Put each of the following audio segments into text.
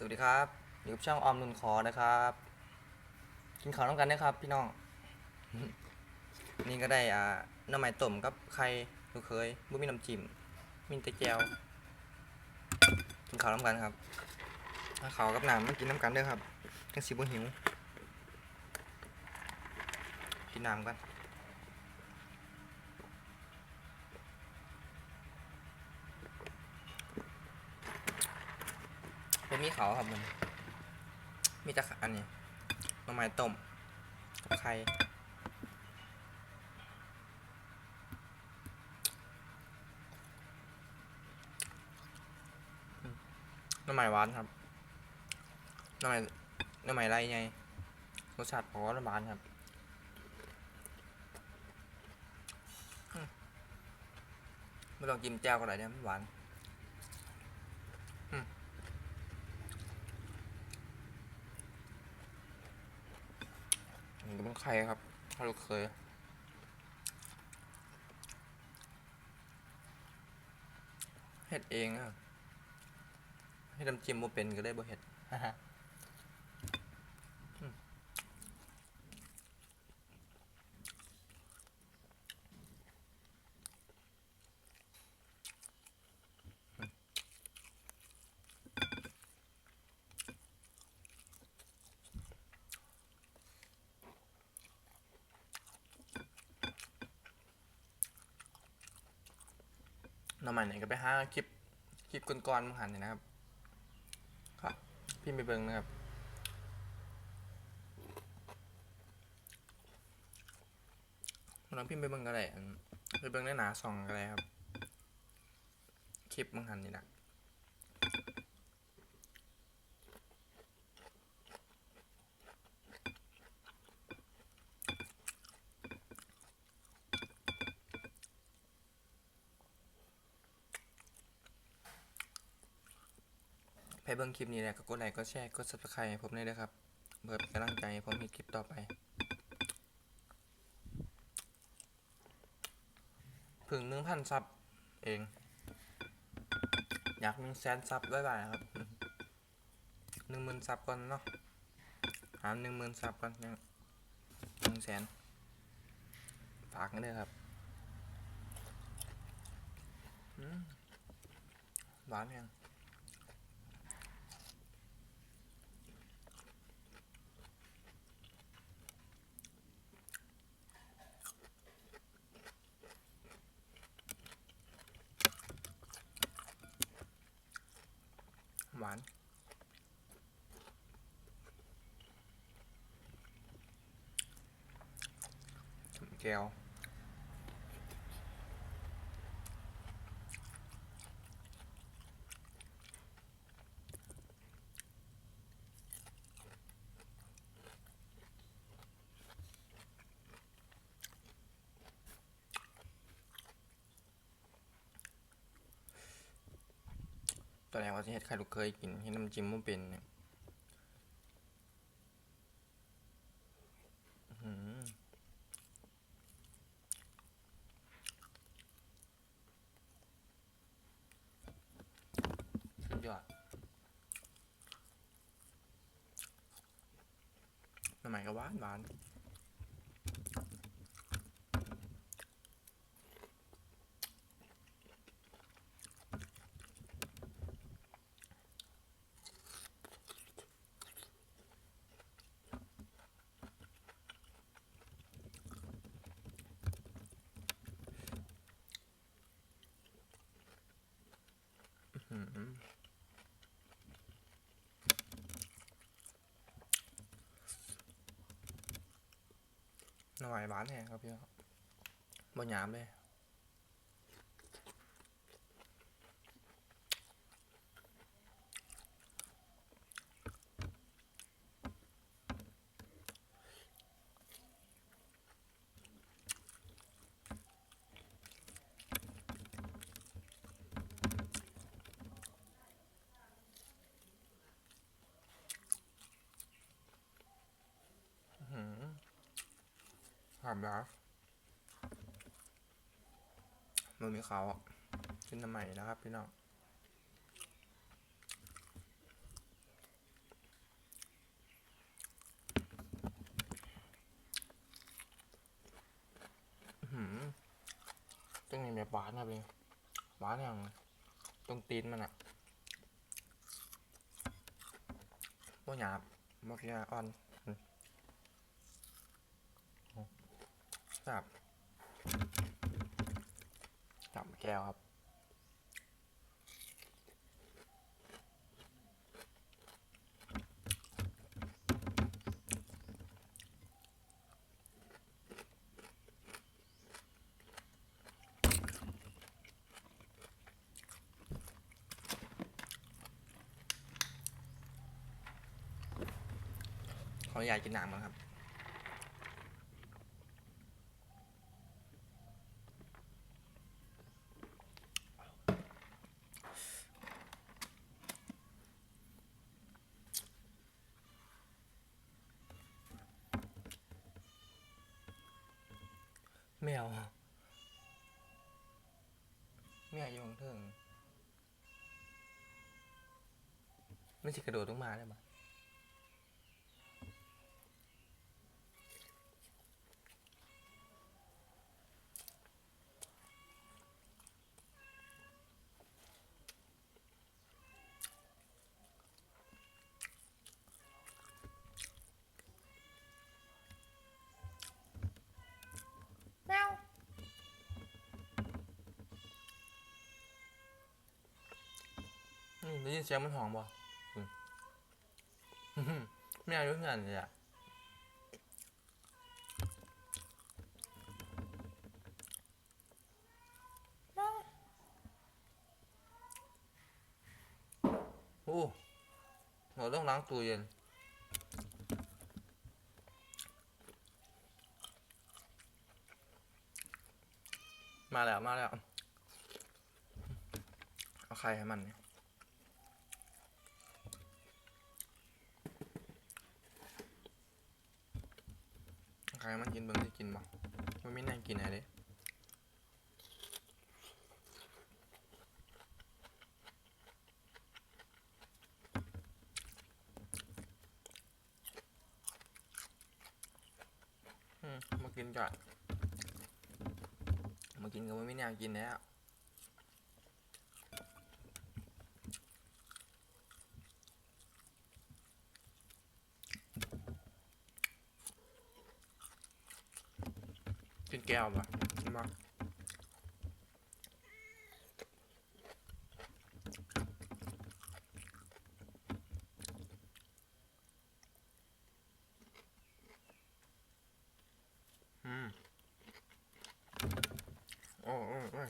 สวัสดีครับอยู่กับช่องออมนุนคอนะครับ กินข้าวน้ำกันนะครับ พี่น้อง นี่ก็ได้อ่าน้ำมันต้มกับไข่ลูกเคยบุ้มีน้ำจิ้มมีแต่แจวกินข้าวน้ำกันครับข้าวกับน้ำมันกินน้ำกันด้อครับจังสิบ่หิว กินน้ำกัน มีเขาครับมัน มีแต่อันนี้หน้ำมันต้มกับไข่น้ำใหม่หวานครับน้ำใหม่น้ำใหม่ไรไงรสชาติของน้ำหวานครับไม่ต้องกินแจ่วก็ได้เนี่ยหวานอืมอันนี้ก็ เป็นใครครับถ้าเราเคยเห็ดเองอะให้ทำจิ้มโมเป็นก็ได้บ่เห็ด น้ำมันไหนก็ไปหาคลิปคลิปก่อนๆมาหันนี่นะครับครับพี่ไปเบิ้งนะครับลองพี่ไปเบิ้งก็ได้ไปเบิ้งในหนาสองก็ได้ครับ คลิปมังหันนี่นะ ไปเบิ้งคลิปนี้แหละก็กดไลค์กดแชร์กด subscribe ให้ผมได้เลยครับเพื่อเป็นกำลังใจให้ผมมีคลิปต่อไปพึ่งหนึ่งพันซับเอง อยากหนึ่งแสนซับไว้บ่ายครับหนึ่งหมื่นซับก่อนเนาะหาหนึ่งหมื่นซับก่อนยังหนึ่งแสนฝากกันเลยครับหวานยังหวานแก้ว ตอนแรกว่าจะเฮ็ดไข่ลูกเคยกินเฮ็ดน้ำจิ้มมันเป็นเนี่ยอื้อหือสุดยอด น้ำใหม่ก็หวานหวาน น้ำใหม่หวา ความรักมันมีเขาขึ้นมาใหม่นะครับ พี่น้องต้องมีแบบหวานนะเพี่หวานอย่างตรงตีนมันอะบ่หยาบบ่เพียอ่อน จับจับแก้วครับขออนุญาตกินน้ำก่อนครับ แมวแมวอยู่ข้างเทิงไม่ใช่กระโดดลงมาได้ปะ ได้ยินเสียงมันหองบ่อืมอื้อหือไม่อายุ่งงานเลยอะโอ้เราต้องล้างตู้เย็นมาแล้ว มาแล้ว เอาไข่ให้มันเนี่ย ครมันกินเบิ้งที่กินบ่มันไม่น่ากินอะไรเลยมากินก่อนมากินก็ไม่น่กินแล้วกินแล้ว ป่ะกินบ่อืมโอ้โอ้โอ้ย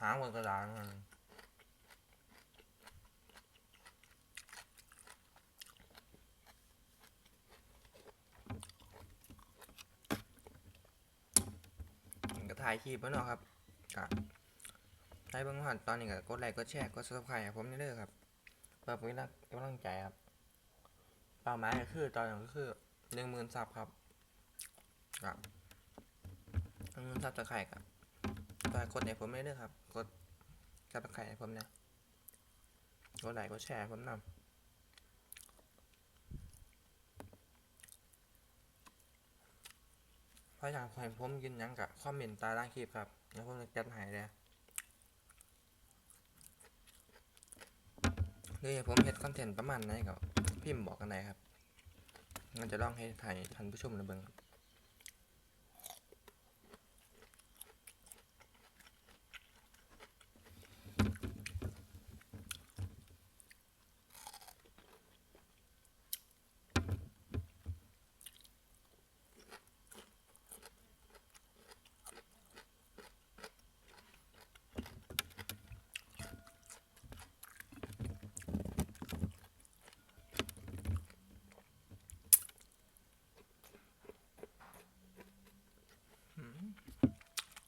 หางบนกระดานมันก็ ถ่ายคลิปไว้เนาะครับกะให้เบิ่งหันตอนนี้ก็กดไลค์กดแชร์กด subscribe ให้ผมนี่เด้อครับเพื่อเป็นกำลังใจครับเป้าหมายก็คือตอนนี้ก็คือหนึ่งหมื่นซับครับครับหนึ่งหมื่นซับตะไคร่ครับฝากกดให้ผมได้เด้อครับ กดซับตะไคร่ให้ผมนะกดไลค์กดแชร์ผมนำ พรายามให้ผมกินยังกับคอมเมนต์ใต้ล่างคลิปครับแล้วผมจะจัดให้เลยหรือผมเฮ็ดคอนเทนต์ประมาณไหนก็พิมพ์บอกกันได้ครับมันจะลองให้ถ่ายท่านผู้ชมนะเบิ่งครับ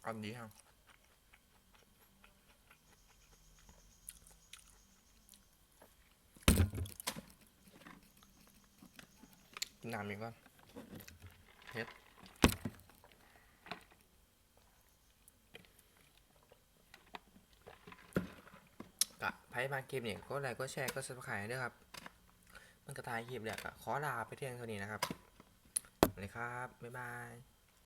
อันดีครับนน้ำอีกก่อนเผ็ดกะไพ่มาเกมเนี่ยก็ไลค์ก็แชร์ก็สมัครด้วยครับ มันกระทายคลิปแหละกะขอลาไปเที่ยงเท่านี้นะครับสวัสดีครับ บ๊ายบาย